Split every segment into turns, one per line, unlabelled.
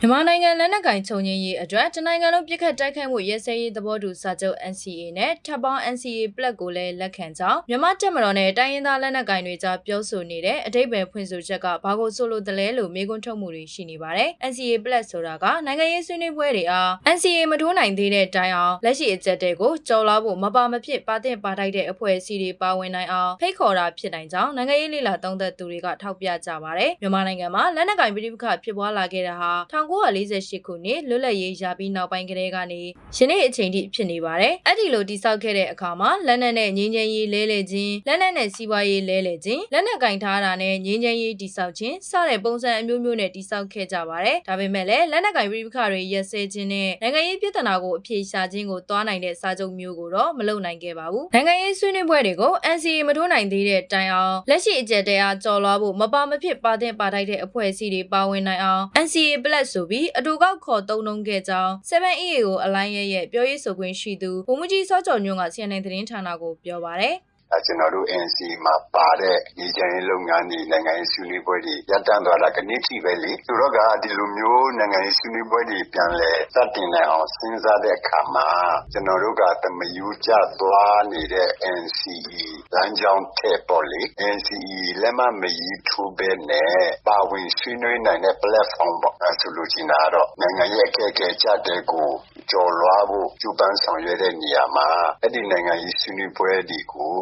မြန်မာနိုင်ငံလက်နက်ကင်ချုပ်ငင်းရေးအတွက်တနိုင်ငံလုံးပြစ်ခတ်တိုက်ခိုက်မှုရဲစဲရေးသဘောတူစာချုပ် NCA နဲ့ထပ်ပေါင်း NCA ပလက်ကိုလည်းလက်ခံကြောင်းမြန်မာတပ်မတော်နဲ့တိုင်းရင်းသားလက်နက်ကင်တွေကြားပြောဆိုနေတဲ့အတိတ်ပဲဖွင့်ဆိုချက်ကဘာကိုဆိုလိုတယ်လဲလို့မေးခွန်းထုတ်မှုတွေရှိနေပါတယ်။ NCA ပလက်ဆိုတာကနိုင်ငံရေးဆွေးနွေးပွဲတွေအား NCA မထိုးနိုင်သေးတဲ့တိုင်အောင်လက်ရှိအကြက်တွေကိုကြော်လာဖို့မပါမဖြစ်ပါတင်ပါထိုက်တဲ့အဖွဲ့အစည်းတွေပါဝင်နိုင်အောင်ဖိတ်ခေါ်တာဖြစ်နိုင်ကြောင်းနိုင်ငံရေးလေလာသုံးသက်သူတွေကထောက်ပြကြပါတယ်။မြန်မာနိုင်ငံမှာလက်နက်ကင်ပြည်ပခဖြစ်ပွားလာခဲ့တာဟာ1948ခုနှစ်လွတ်လပ်ရေးရပြီးနောက်ပိုင်းကတည်းကနေယနေ့အချိန်ထိဖြစ်နေပါတယ်။အဲ့ဒီလိုတိစောက်ခဲ့တဲ့အခါမှာလက်နက်နဲ့ငင်းချင်ရေးလဲလှယ်ခြင်းလက်နက်နဲ့စီးပွားရေးလဲလှယ်ခြင်းလက်နက်ကင်ထားတာနဲ့ငင်းချင်ရေးတိစောက်ခြင်းစတဲ့ပုံစံအမျိုးမျိုးနဲ့တိစောက်ခဲ့ကြပါတယ်။ဒါပေမဲ့လည်းလက်နက်ကင်ပြည်ပခတွေရက်စဲခြင်းနဲ့နိုင်ငံရေးပြည်ထနာကိုအပြေရှားခြင်းကိုတွားနိုင်တဲ့စာချုပ်မျိုးကိုတော့မလုပ်နိုင်ခဲ့ပါဘူး။နိုင်ငံရေးဆွေးနွေးပွဲတွေကို NCA မထိုးနိုင်သေးတဲ့တိုင်အောင်လက်ရှိအကြက်တရားကြော်လွှားဖို့မပါမဖြစ်ပါတဲ့ပါထိုက်တဲ့အဖွဲ့အစည်းတွေပါဝင်နိုင်အောင် NCA ပလက်ဆိုပြီးအတူကောက်ခေါ်တုံးလုံးခဲ့ကြောင်း 7EA ကိုအလိုင်းရဲ့ရဲ့ပြောရေးဆိုခွင့်ရှိသူဘုံမကြီးစောကျော်ညွန့်က CNN သတင်းဌာနကိုပြောပါတယ်။
အဲ ကျွန်တော်တို့ NC မှာပါတဲ့ဒီကျန်ရေးလုပ်ငန်းတွေ နိုင်ငံရေးဆွေးနွေးပွဲတွေ ရပ်တန့်သွားတာ ကနေ့ထိပဲလေ ဆိုတော့ကဒီလိုမျိုး နိုင်ငံရေးဆွေးနွေးပွဲတွေ ပြန်လဲစတင်နိုင်အောင် စဉ်းစားတဲ့အခါမှာ ကျွန်တော်တို့ကတမယူကြသွားနေတဲ့ NCE လမ်းကြောင်းထက်ပေါ့လေ NCE လက်မှတ်မရေးထိုးဘဲနဲ့ ပါဝင်ဆွေးနွေးနိုင်တဲ့ platform ပေါ့အဲဆိုလို့ချင်တာတော့ နိုင်ငံရဲ့ အခက်အခဲကြတဲ့ကို ကျော်လွှားဖို့ ကြိုးပမ်းဆောင်ရွက်တဲ့နေရာမှာ အဲ့ဒီနိုင်ငံရေးဆွေးနွေးပွဲတွေကို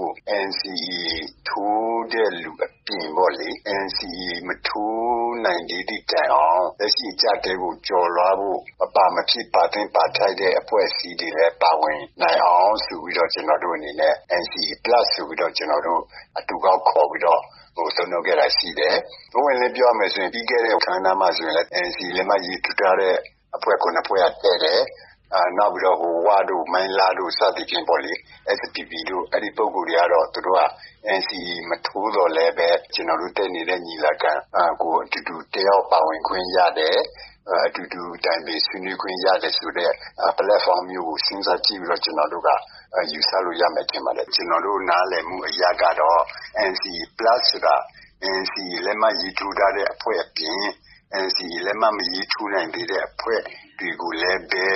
NCE ထိုးတဲ့လူအပြင်ပေါ့လေ NCE မထိုးနိုင်သေးတဲ့တိုင်အောင် လက်ရှိကြတဲ့ကို ကျော်လွှားဖို့အပါမဖြစ် ပါတဲ့ပါထိုက်တဲ့အဖွဲ့အစည်းတွေလည်း ပါဝင်နိုင်အောင်ဆိုပြီးတော့ ကျွန်တော်တို့အနေနဲ့ NCE plus ဆိုပြီးတော့ ကျွန်တော်တို့ အတူကောက်ခေါ်ပြီးတော့ဟိုဆုံးလုပ်ခဲ့တာရှိတယ်။ဘဝင်လည်းပြောမယ်ဆိုရင် ပြီးခဲ့တဲ့ခန္ဓာမှာဆိုရင်လည်း NCE လက်မှတ်ရေးထိုးထားတဲ့အဖွဲ့ခုနှစ်ဖွဲ့ရတဲ့တယ်အာ နောက်ပြီးတော့ဟိုဝါတို့ မိုင်းလာတို့ စသဖြင့်ပေါ့လေ SPP တို့ အဲ့ဒီပုံကိုယ်တွေကတော့ သူတို့က NCE မထိုးတော့လည်းပဲ ကျွန်တော်တို့ တက်နေတဲ့ ညီလာခံအာကို အတူတူတယောက်ပါဝင်ခွင့်ရတယ် အတူတူ တိုင်ပင်ဆွေးနွေးခွင့်ရတယ်ဆိုတော့ platform မျိုးကို စဉ်းစားကြည့်ပြီးတော့ ကျွန်တော်တို့က ယူဆလို့ ရမယ်ထင်ပါတယ် ကျွန်တော်တို့ နားလည်မှုအရာကတော့ NCE plus ဆိုတာ NCE လက်မှတ်ရေးထိုးထားတဲ့အဖွဲ့အပြင် NCE လက်မှတ် မရေးထိုးနိုင်သေးတဲ့ အဖွဲ့တွေကိုလည်းပဲအဲ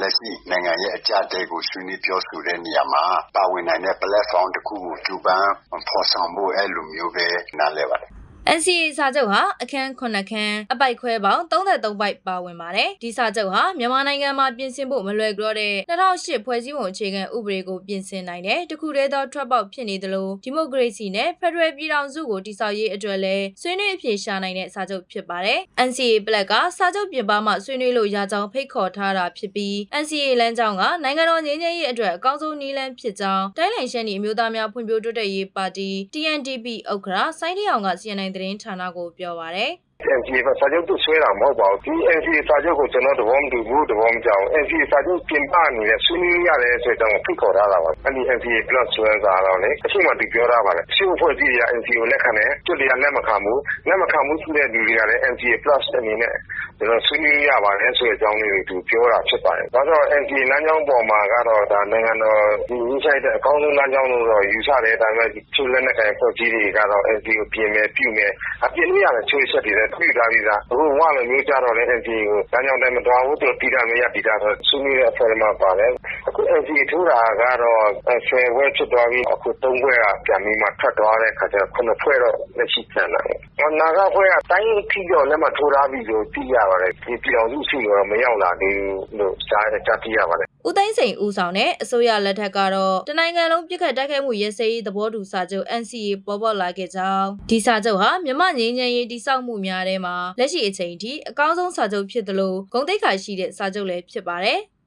လက်ရှိနိုင်ငံရဲ့ အကြအတဲကို ဆွေးနွေးပြောဆိုတဲ့နေရာမှာ ပါဝင်နိုင်တဲ့ platform တစ်ခုကို ကြိုးပမ်းဖော်ဆောင်ဖို့ အဲ့လိုမျိုးပဲ နားလည်ပါတယ်
NCA စာချုပ်ဟာအခန်း9ခန်းအပိုက်ခွဲပေါင်း33ပိုက်ပါဝင်ပါတယ်။ဒီစာချုပ်ဟာမြန်မာနိုင်ငံမှာပြင်ဆင်ဖို့မလွယ်ကြောတဲ့2008ဖွဲ့စည်းပုံအခြေခံဥပဒေကိုပြင်ဆင်နိုင်တဲ့တခုတည်းသောထွက်ပေါက်ဖြစ်နေသလိုဒီမိုကရေစီနဲ့ဖက်ဒရယ်ပြည်ထောင်စုကိုတည်ဆောက်ရေးအတွက်လည်းဆွေးနွေးအပြေရှားနိုင်တဲ့စာချုပ်ဖြစ်ပါတယ်။ NCA ပလက်ကစာချုပ်ပြင်ပမှဆွေးနွေးလို့ရကြောင်းဖိတ်ခေါ်ထားတာဖြစ်ပြီး NCA လမ်းကြောင်းကနိုင်ငံတော်ငြိမ်းချမ်းရေးအတွက်အကောင်းဆုံးနည်းလမ်းဖြစ်ကြောင်းတိုင်းလိုင်ရှမ်းပြည်အမျိုးသားများဖွံ့ဖြိုးတိုးတက်ရေးပါတီ TNDP ဥက္ကဋ္ဌစိုင်းထအောင်က CNN သတင်းဌာနကိုပြောပါရယ်
NCA ကစာချုပ် သူဆွဲတာမဟုတ်ပါဘူး ဒီ NCA စာချုပ်ကို ကျွန်တော်သဘောမတူဘူး သဘောမကျဘူး NCA စာချုပ် ပြင်ပနေတဲ့ ဆွေးနွေးရတယ်ဆိုတော့ဖိတ်ခေါ်ထားတာပါ အဲ့ဒီ NCA plus ဆွဲတာတော့လေ အရှိမတူပြောထားပါတယ်အရှိအဖွဲ့အစည်းတွေက NCA ကို လက်ခံတယ်ကျွတ်တွေက လက်မခံဘူး လက်မခံဘူးဆိုတဲ့လူတွေကလည်း NCA plus အနေနဲ့ကျွန်တော်ဆွေးနွေးရပါတယ်ဆိုတဲ့အကြောင်းလေးကိုသူပြောတာဖြစ်ပါတယ်ဒါဆိုတော့ NCA လမ်းကြောင်းပေါ်မှာကတော့ဒါနိုင်ငံတော်ဒီရင်းဆိုင်တဲ့အကောင်းဆုံးလမ်းကြောင်းလို့တော့ ယူဆတယ် ဒါပေမဲ့သူလက်နက်ကိုင်ဖွဲ့စည်းတွေကတော့ NCA ကို ပြင်မယ် ပြုမယ်အပြင်လို့ရတယ်ချိုးချက်တွေလည်းတွေ့ထားပြီးသား အခု ဝလိုမျိုးကြတော့လည်း NCA ကို လမ်းကြောင်းတိုင်းမတော်ဘူးသူတိတာမရတိတာဆိုဆွေးနွေးတဲ့အဖွဲ့မှာ ပါတယ် အခု NCA ထိုးတာကတော့ဆယ်ဘွဲဖြစ်သွားပြီး အခုသုံးဘွဲကပြန်ပြီးမှ ထွက်သွားတဲ့ခါကျတော့ခုနှစ်ဖွဲ့တော့ လက်ရှိပြန်လာတယ်။နာဂဖွဲ့က တိုင်းထိတော့ လက်မှတ်ထိုးထားပြီလို့ သိရပါတယ်။ဒီပြည်တော်စုရှိတော့ မရောက်လာသေးဘူးလို့ ကြားကြားသိရပါတယ်
ဦးသိန်းစိန်ဦးဆောင်တဲ့အစိုးရလက်ထက်ကတော့တနိုင်ငံလုံးပြစ်ခတ်တိုက်ခိုက်မှုရဲစဲရေးသဘောတူစာချုပ် NCA ပေါ်ပေါက်လာခဲ့ကြောင်းဒီစာချုပ်ဟာမြမငင်းချမ်းရေးတိစောက်မှုများထဲမှာလက်ရှိအချိန်ထိအကောင်းဆုံးစာချုပ်ဖြစ်သလိုဂုဏ်သိက္ခာရှိတဲ့စာချုပ်လည်းဖြစ်ပါတယ်။